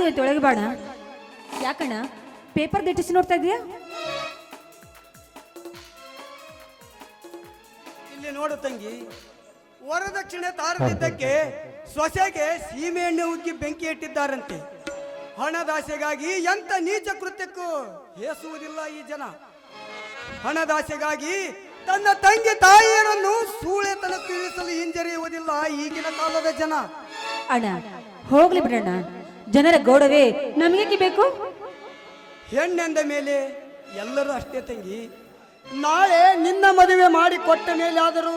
ಕುಡಿ ಒಳಗೆ ಬಾಣ. ಯಾಕಣ್ಣ? ಪೇಪರ್ ದಿಟ್ಟಿಸಿ ನೋಡ್ತಾ ಇದೀಯಾ ಇಲ್ಲಿ ನೋಡು ತಂಗಿ ವರದಕ್ಷಿಣೆ ತಾರದಿದ್ದಕ್ಕೆ ಸೊಸೆಗೆ ಸೀಮೆ ಎಣ್ಣೆ ಉಗ್ಗಿ ಬೆಂಕಿ ಇಟ್ಟಿದ್ದಾರಂತೆ. ಹಣದಾಸೆಗಾಗಿ ಎಂತ ನೀಚ ಕೃತ್ಯಕ್ಕೂ ಹೇಸುವುದಿಲ್ಲ ಈ ಜನ. ಹಣದಾಸೆಗಾಗಿ ತನ್ನ ತಂಗಿ ತಾಯಿಯರನ್ನು ಸೂಳೆತನ ತಿಳಿಸಲು ಹಿಂಜರಿಯುವುದಿಲ್ಲ ಈಗಿನ ಕಾಲದ ಜನ. ಅಣ್ಣ ಹೋಗ್ಲಿ ಬಿಡಣ್ಣ. ಜನರ ಗೌಡವೇ ನಮಗೇಕೆ ಬೇಕು? ಹೆಣ್ಣೆಂದ ಮೇಲೆ ಎಲ್ಲರೂ ಅಷ್ಟೇ ತಂಗಿ. ನಾಳೆ ನಿನ್ನ ಮದುವೆ ಮಾಡಿ ಕೊಟ್ಟ ಮೇಲೆ ಆದರೂ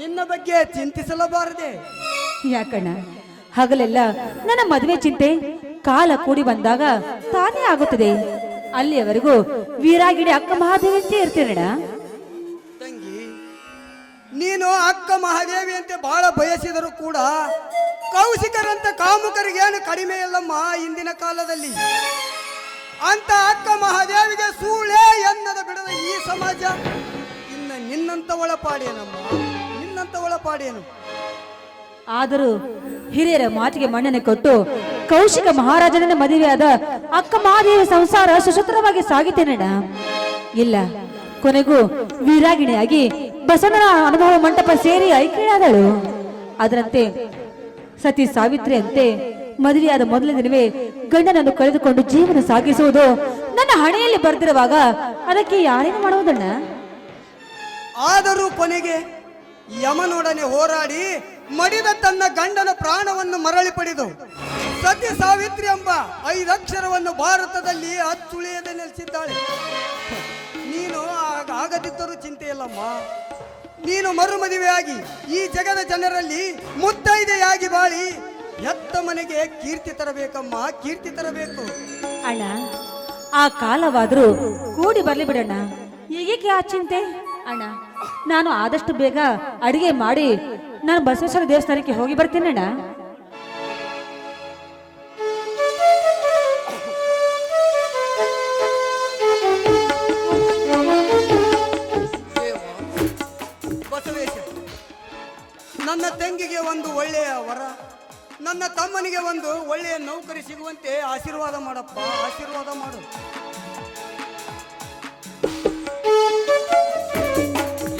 ನಿನ್ನ ಬಗ್ಗೆ ಚಿಂತಿಸಲಬಾರದೆ. ಯಾಕಣ್ಣ? ಹಗಲೆಲ್ಲ ನನ್ನ ಮದುವೆ ಚಿಂತೆ ಕಾಲ ಕೂಡಿ ಬಂದಾಗ ತಾನೇ ಆಗುತ್ತದೆ. ಅಲ್ಲಿಯವರೆಗೂ ವೀರಾಗಿಡಿ ಅಕ್ಕ ಮಹಾದೇವಿಯಂತೆ ಇರ್ತೀರಣ್ಣ? ತಂಗಿ ನೀನು ಅಕ್ಕ ಮಹಾದೇವಿ ಅಂತ ಬಹಳ ಬಯಸಿದರೂ ಕೂಡ ಕೌಶಿಕರಂತ ಕಾಮುಕರಿಗೇನು ಕಡಿಮೆ ಇಲ್ಲಮ್ಮ ಇಂದಿನ ಕಾಲದಲ್ಲಿ. ಅಂತ ಅಕ್ಕ ಮಹಾದೇವಿಗೆ ಸೂಳೆ ಎನ್ನದ ಬಿಡದ ಈ ಸಮಾಜ. ಇನ್ನ ನಿನ್ನಂತ ಒಳಪಾಡೇನಮ್ಮ ನಿನ್ನಂತ ಒಳಪಾಡೇನು ಆದರೂ ಹಿರಿಯರ ಮಾತಿಗೆ ಮನ್ನಣೆ ಕೊಟ್ಟು ಕೌಶಿಕ ಮಹಾರಾಜನ ಮದುವೆಯಾದ ಅಕ್ಕ ಮಹಾದೇವಿ ಸಂಸಾರ ಸುಸೂತ್ರವಾಗಿ ಸಾಗಿತೇನಣ್ಣ? ಇಲ್ಲ, ಕೊನೆಗೂ ವೀರಾಗಿಣಿಯಾಗಿ ಬಸವನ ಅನುಭವ ಮಂಟಪ ಸೇರಿ ಐಕ್ಯಳಾದಳು. ಅದರಂತೆ ಸತಿ ಸಾವಿತ್ರಿ ಅಂತೆ ಮದುವೆಯಾದ ಮೊದಲ ದಿನವೇ ಗಂಡನನ್ನು ಕಳೆದುಕೊಂಡು ಜೀವನ ಸಾಗಿಸುವುದು ನನ್ನ ಹಣೆಯಲ್ಲಿ ಬರೆದಿರುವಾಗ ಅದಕ್ಕೆ ಯಾರೇನು ಮಾಡುವುದಣ್ಣ? ಆದರೂ ಕೊನೆಗೆ ಯಮನೊಡನೆ ಹೋರಾಡಿ ಮಡಿದ ತನ್ನ ಗಂಡನ ಪ್ರಾಣವನ್ನು ಮರಳಿ ಪಡೆದು ಸತಿ ಸಾವಿತ್ರಿ ಎಂಬ ಐದಕ್ಷರವನ್ನು ಭಾರತದಲ್ಲಿ ಅಚ್ಚುಳಿಯದೆ ನೆಲೆಸಿದ್ದಾಳೆ. ನೀನು ಆಗ ಆಗದಿದ್ದರೂ ಚಿಂತೆ ಇಲ್ಲಮ್ಮ ನೀನು ಮರು ಮದುವೆಯಾಗಿ ಈ ಜಗದ ಜನರಲ್ಲಿ ಮುತ್ತೈದೆಯಾಗಿ ಬಾಳಿ ಎತ್ತ ಮನೆಗೆ ಕೀರ್ತಿ ತರಬೇಕಮ್ಮ, ಕೀರ್ತಿ ತರಬೇಕು. ಅಣ್ಣ, ಆ ಕಾಲವಾದರೂ ಕೂಡಿ ಬರಲಿ ಬಿಡಣ್ಣ ಈಗೇಕೆ ಆ ಚಿಂತೆ? ಅಣ್ಣ, ನಾನು ಆದಷ್ಟು ಬೇಗ ಅಡಿಗೆ ಮಾಡಿ ನಾನು ಬಸವೇಶ್ವರ ದೇವಸ್ಥಾನಕ್ಕೆ ಹೋಗಿ ಬರ್ತೀನಿ ಅಣ್ಣ ನನ್ನ ತಮ್ಮನಿಗೆ ಒಂದು ಒಳ್ಳೆಯ ನೌಕರಿ ಸಿಗುವಂತೆ ಆಶೀರ್ವಾದ ಮಾಡಪ್ಪ ಆಶೀರ್ವಾದ ಮಾಡು.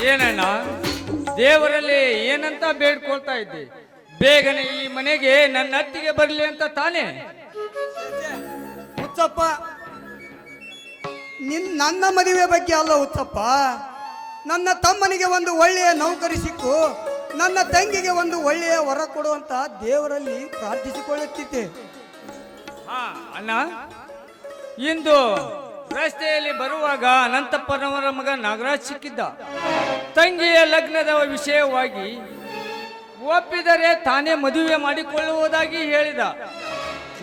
ಏನಣ್ಣ ದೇವರಲ್ಲಿ ಏನಂತ ಬೇಡ್ಕೊಳ್ತಾ ಇದ್ದೆ? ಬೇಗನೆ ಈ ಮನೆಗೆ ನನ್ನ ಅತ್ತಿಗೆ ಬರಲಿ ಅಂತ ತಾನೇ? ಹುಚ್ಚಪ್ಪ ನಿನ್ ನನ್ನ ಮದುವೆ ಬಗ್ಗೆ ಅಲ್ಲ ಹುಚ್ಚಪ್ಪ. ನನ್ನ ತಮ್ಮನಿಗೆ ಒಂದು ಒಳ್ಳೆಯ ನೌಕರಿ ಸಿಕ್ಕು. ನನ್ನ ತಂಗಿಗೆ ಒಂದು ಒಳ್ಳೆಯ ವರ ಕೊಡುವಂತ ದೇವರಲ್ಲಿ ಪ್ರಾರ್ಥಿಸಿಕೊಳ್ಳುತ್ತಿದ್ದೆ. ಹಾ, ಅಣ್ಣ. ಇಂದು ರಸ್ತೆಯಲ್ಲಿ ಬರುವಾಗ ಅನಂತಪ್ಪನವರ ಮಗ ನಾಗರಾಜ್ ಸಿಕ್ಕಿದ್ದ. ತಂಗಿಯ ಲಗ್ನದ ವಿಷಯವಾಗಿ ಒಪ್ಪಿದರೆ ತಾನೇ ಮದುವೆ ಮಾಡಿಕೊಳ್ಳುವುದಾಗಿ ಹೇಳಿದ.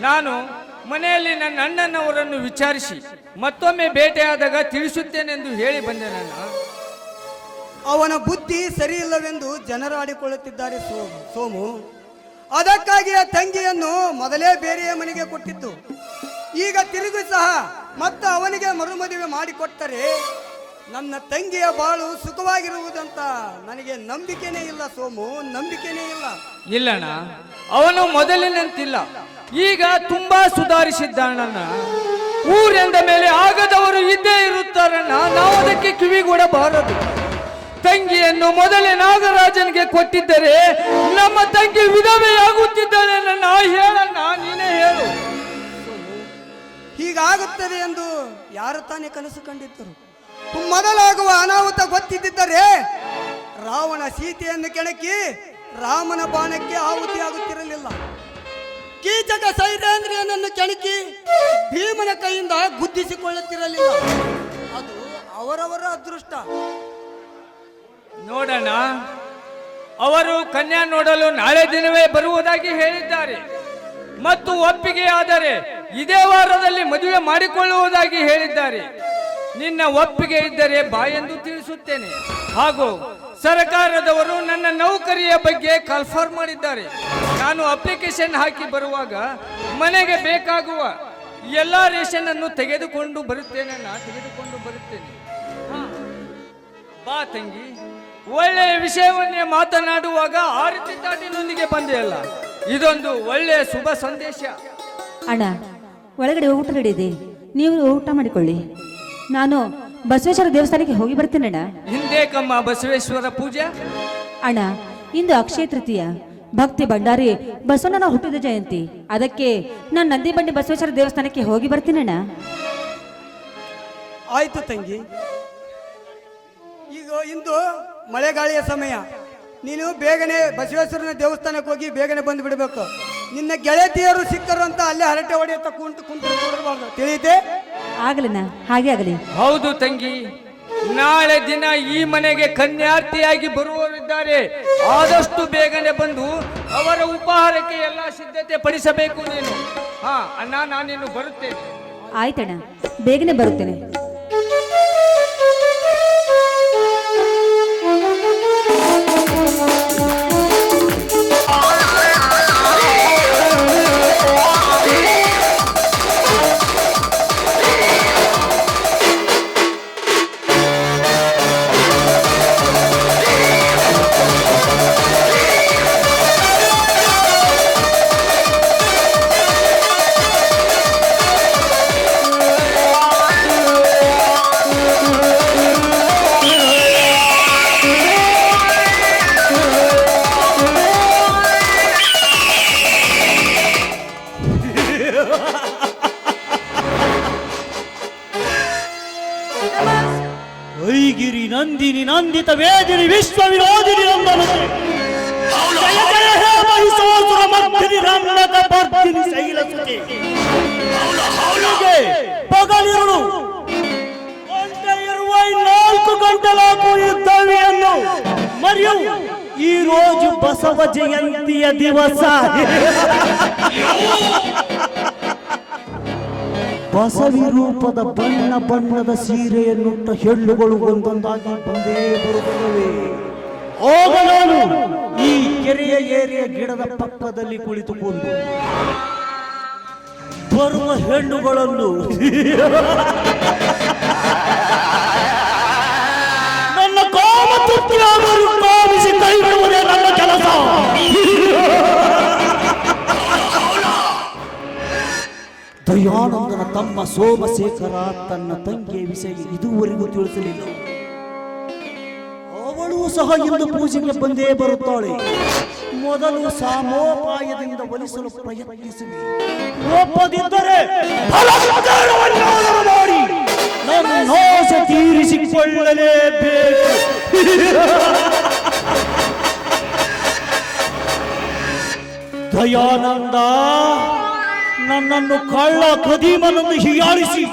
ನಾನು ಮನೆಯಲ್ಲಿ ನನ್ನ ಅಣ್ಣನವರನ್ನು ವಿಚಾರಿಸಿ ಮತ್ತೊಮ್ಮೆ ಭೇಟಿಯಾದಾಗ ತಿಳಿಸುತ್ತೇನೆಂದು ಹೇಳಿ ಬಂದೆನಣ್ಣ ಅವನ ಬುದ್ಧಿ ಸರಿ ಇಲ್ಲವೆಂದು ಜನರು ಆಡಿಕೊಳ್ಳುತ್ತಿದ್ದಾರೆ ಸೋಮು ಸೋಮು. ಅದಕ್ಕಾಗಿ ಆ ತಂಗಿಯನ್ನು ಮೊದಲೇ ಬೇರೆಯ ಮನೆಗೆ ಕೊಟ್ಟಿದ್ದು. ಈಗ ತಿರುಗಿ ಸಹ ಮತ್ತೆ ಅವನಿಗೆ ಮರುಮದುವೆ ಮಾಡಿಕೊಟ್ಟರೆ ನನ್ನ ತಂಗಿಯ ಬಾಳು ಸುಖವಾಗಿರುವುದಂತ ನನಗೆ ನಂಬಿಕೆನೇ ಇಲ್ಲ ಸೋಮು, ನಂಬಿಕೆನೇ ಇಲ್ಲ. ಇಲ್ಲಣ್ಣ, ಅವನು ಮೊದಲಿನಂತಿಲ್ಲ ಈಗ ತುಂಬಾ ಸುಧಾರಿಸಿದ್ದಾನಣ್ಣ. ಊರೆಂದ ಮೇಲೆ ಆಗದವರು ಇದ್ದೇ ಇರುತ್ತಾರಣ್ಣ. ನಾವು ಅದಕ್ಕೆ ಕಿವಿಗೊಡಬಾರದು. ತಂಗಿಯನ್ನು ಮೊದಲೇ ನಾಗರಾಜನಿಗೆ ಕೊಟ್ಟಿದ್ದರೆ ನಮ್ಮ ತಂಗಿ ವಿಧವೆಯಾಗುತ್ತಿದ್ದಾಳೆ ನನ್ನ ಹೇಳಣ್ಣ ನೀನೇ ಹೇಳು. ಹೀಗಾಗುತ್ತದೆ ಎಂದು ಯಾರು ತಾನೇ ಕನಸು ಕಂಡಿದ್ದರು? ಮೊದಲಾಗುವ ಅನಾಹುತ ಗೊತ್ತಿದ್ದರೆ ರಾವಣ ಸೀತೆಯನ್ನು ಕೆಣಕಿ ರಾಮನ ಬಾಣಕ್ಕೆ ಆಹುತಿಯಾಗುತ್ತಿರಲಿಲ್ಲ ಕೀಚಕ ಸೈರೇಂದ್ರಿಯನನ್ನು ಕೆಣಕಿ ಭೀಮನ ಕೈಯಿಂದ ಗುದ್ದಿಸಿಕೊಳ್ಳುತ್ತಿರಲಿಲ್ಲ. ಅದು ಅವರವರ ಅದೃಷ್ಟ. ನೋಡೋಣ. ಅವರು ಕನ್ಯಾ ನೋಡಲು ನಾಳೆ ದಿನವೇ ಬರುವುದಾಗಿ ಹೇಳಿದ್ದಾರೆ. ಮತ್ತು ಒಪ್ಪಿಗೆ ಆದರೆ ಇದೇ ವಾರದಲ್ಲಿ ಮದುವೆ ಮಾಡಿಕೊಳ್ಳುವುದಾಗಿ ಹೇಳಿದ್ದಾರೆ. ನಿನ್ನ ಒಪ್ಪಿಗೆ ಇದ್ದರೆ ಬಾ ಎಂದು ತಿಳಿಸುತ್ತೇನೆ. ಹಾಗೂ ಸರ್ಕಾರದವರು ನನ್ನ ನೌಕರಿಯ ಬಗ್ಗೆ ಕನ್ಫರ್ಮ್ ಮಾಡಿದ್ದಾರೆ. ನಾನು ಅಪ್ಲಿಕೇಶನ್ ಹಾಕಿ ಬರುವಾಗ ಮನೆಗೆ ಬೇಕಾಗುವ ಎಲ್ಲ ರೇಷನ್ ಅನ್ನು ತೆಗೆದುಕೊಂಡು ಬರುತ್ತೇನೆ ನಾನು ತೆಗೆದುಕೊಂಡು ಬರುತ್ತೇನೆ. ಬಾ ತಂಗಿ. ಒಳ್ಳೆಯ ವಿಷಯವನ್ನೇ ಮಾತನಾಡುವಾಗ ಆರತಿ ತಾಟಿನೊಂದಿಗೆ ಬಂದೆಯಲ್ಲ ಇದೊಂದು ಒಳ್ಳೆಯ ಶುಭ ಸಂದೇಶ. ಅಣ್ಣ ಒಳಗಡೆ ಊಟ ನಡೆಯಿದೆ ನೀವು ಊಟ ಮಾಡಿಕೊಳ್ಳಿ. ನಾನು ಬಸವೇಶ್ವರ ದೇವಸ್ಥಾನಕ್ಕೆ ಹೋಗಿ ಬರ್ತೇನೆ ಹಿಂದೆ ಕಮ್ಮ ಬಸವೇಶ್ವರ ಪೂಜೆ. ಅಣ್ಣ ಇಂದು ಅಕ್ಷಯ ತೃತೀಯ. ಭಕ್ತಿ ಭಂಡಾರಿ ಬಸವಣ್ಣನ ಹುಟ್ಟಿದ ಜಯಂತಿ. ಅದಕ್ಕೆ ನಾನು ನಂದಿ ಬಂಡಿ ಬಸವೇಶ್ವರ ದೇವಸ್ಥಾನಕ್ಕೆ ಹೋಗಿ ಬರ್ತೀನಣ್ಣ ಆಯ್ತು ತಂಗಿ. ಇಂದು ಮಳೆಗಾಳಿಯ ಸಮಯ. ನೀನು ಬೇಗನೆ ಬಸವೇಶ್ವರನ ದೇವಸ್ಥಾನಕ್ಕೆ ಹೋಗಿ ಬೇಗನೆ ಬಂದು ಬಿಡಬೇಕು. ನಿನ್ನ ಗೆಳತಿಯರು ಸಿಕ್ಕರು ಅಂತ ಅಲ್ಲೇ ಹರಟೆ ಹೊಡೆಯುತ್ತ ಕುಂತು ಕುಂತು ಕೂಡಬಾರ್ದು ತಿಳಿಯುತ್ತೆ? ಆಗ್ಲಿನ ಹಾಗೆ ಆಗಲಿ. ಹೌದು ತಂಗಿ. ನಾಳೆ ದಿನ ಈ ಮನೆಗೆ ಕನ್ಯಾರ್ಥಿಯಾಗಿ ಬರುವವರಿದ್ದಾರೆ. ಆದಷ್ಟು ಬೇಗನೆ ಬಂದು ಅವರ ಉಪಹಾರಕ್ಕೆ ಎಲ್ಲ ಸಿದ್ಧತೆ ಪಡಿಸಬೇಕು ನೀನು. ಹಾ ಅಣ್ಣ ನಾನಿನ್ನು ಬರುತ್ತೇನೆ. ಆಯ್ತಣ್ಣ ಬೇಗನೆ ಬರುತ್ತೇನೆ. ನಂದಿನಿ ನಂದಿತ ವೇದಿನಿ ವಿಶ್ವ ವಿರೋಧಿನಿ ನಂದನತೆ ಜಯ ಜಯ ಹೇ ಮಹಿಷಾಸುರ ಮರ್ದಿನಿ ರಂಗಕ ಬರ್ದಿನಿ ಶೈಲ ಸುತೆ ಅವಳಿಗೆ ಪಗಲಿರುಳು ಒಂದೇ ಇರುವ ನಾಲ್ಕು ಗಂಟೆಲಾಕು ಯುದ್ಧವಿಯನ್ನು ಮರಿಯು ಈ రోజు ಬಸವ ಜಯಂತಿಯ ದಿವಸ ಬಸವಿ ರೂಪದ ಬಣ್ಣ ಬಣ್ಣದ ಸೀರೆಯನ್ನುಟ್ಟ ಹೆಣ್ಣುಗಳು ಒಂದೊಂದಾಗಿ ಬಂದೇ ಬರುತ್ತವೆ. ನಾನು ಈ ಕೆರೆಯ ಏರಿಯ ಗಿಡದ ಪಕ್ಕದಲ್ಲಿ ಕುಳಿತುಕೊಂಡು ಬರುವ ಹೆಣ್ಣುಗಳನ್ನು ನನ್ನ ಕಾಮ ದಯಾನಂದನ ತಮ್ಮ ಸೋಮಶೇಖರ ತನ್ನ ತಂಗಿಯ ವಿಷಯ ಇದುವರೆಗೂ ತಿಳಿಸಲಿಲ್ಲ. ಅವಳು ಸಹ ಇಂದು ಪೂಜೆಗೆ ಬಂದೇ ಬರುತ್ತಾಳೆ. ಮೊದಲು ಸಾಮೋಪಾಯದಿಂದ ಒಲಿಸಲು ಬಲಾತ್ಕಾರವನ್ನಾದರೂ ಮಾಡಿ. ನನ್ನ ತೀರಿಸಿಕೊಳ್ಳಲೇಬೇಕು. ದಯಾನಂದ. ನನ್ನನ್ನು ಕಳ್ಳ ಕದೀಮನನ್ನು ಹೀಯಾಳಿಸಿ.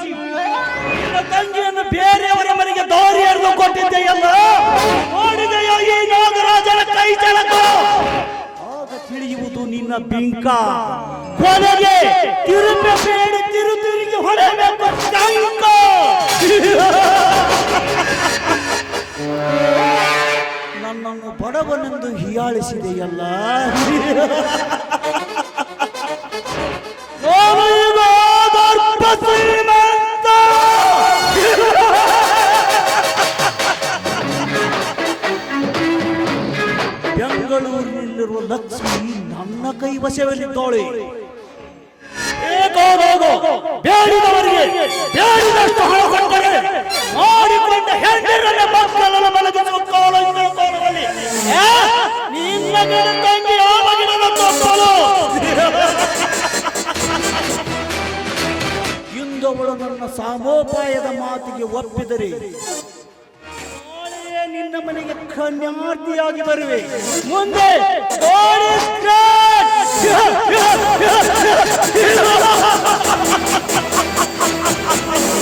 ತಂಗಿಯನ್ನು ಬೇರೆಯವರ ಮನೆಗೆ ದಾರಿ ಎರೆದು ಕೊಟ್ಟಿದ್ದೆಯಲ್ಲ. ನೋಡಿದೆಯ ಈ ನಾಗರಾಜನ ಕೈ ಚಳಕ? ಆಗ ತಿಳಿಯುವುದು ನಿನ್ನ ಬಿಂಕ. ಕೊನೆಗೆ ತಿರುಪೆ ಬೇಡಿ ತಿರು ತಿರುಗಿ ಹೊಡೆಯಬೇಕು ನನ್ನನ್ನು ಬಡವನೆಂದು ಹೀಯಾಳಿಸಿದೆಯಲ್ಲ. ಏಕೋಗೋಗೋ ಬೇಡಿದವರಿಗೆ ಬೇಡಿದಷ್ಟು ಹಣ ಕೊಟ್ಟರೆ ಮಾಡಿಕೊಂಡ ಹೆಂಡರನ್ನ ಮಕ್ಕಳನ್ನ ಮಲಗಿಸುವ ಕಾಲಂಗಳ ಕಾಲದಲ್ಲಿ ಏ? ನಿನ್ನ ಗಂಡ ತಂಗಿ ಆ ಮಗಿನ ತಪ್ಪಲು ಇಂದವಳು ನನ್ನ ಸಾಮೋಪಾಯದ ಮಾತಿಗೆ ಒಪ್ಪಿದರೆ ನಿನ್ನ ಮನೆಗೆ ಕನ್ಯಾರ್ಥಿಯಾಗಿ ಬರುವೆ. ಮುಂದೆ 야, 야, 야, 야, 야, 야.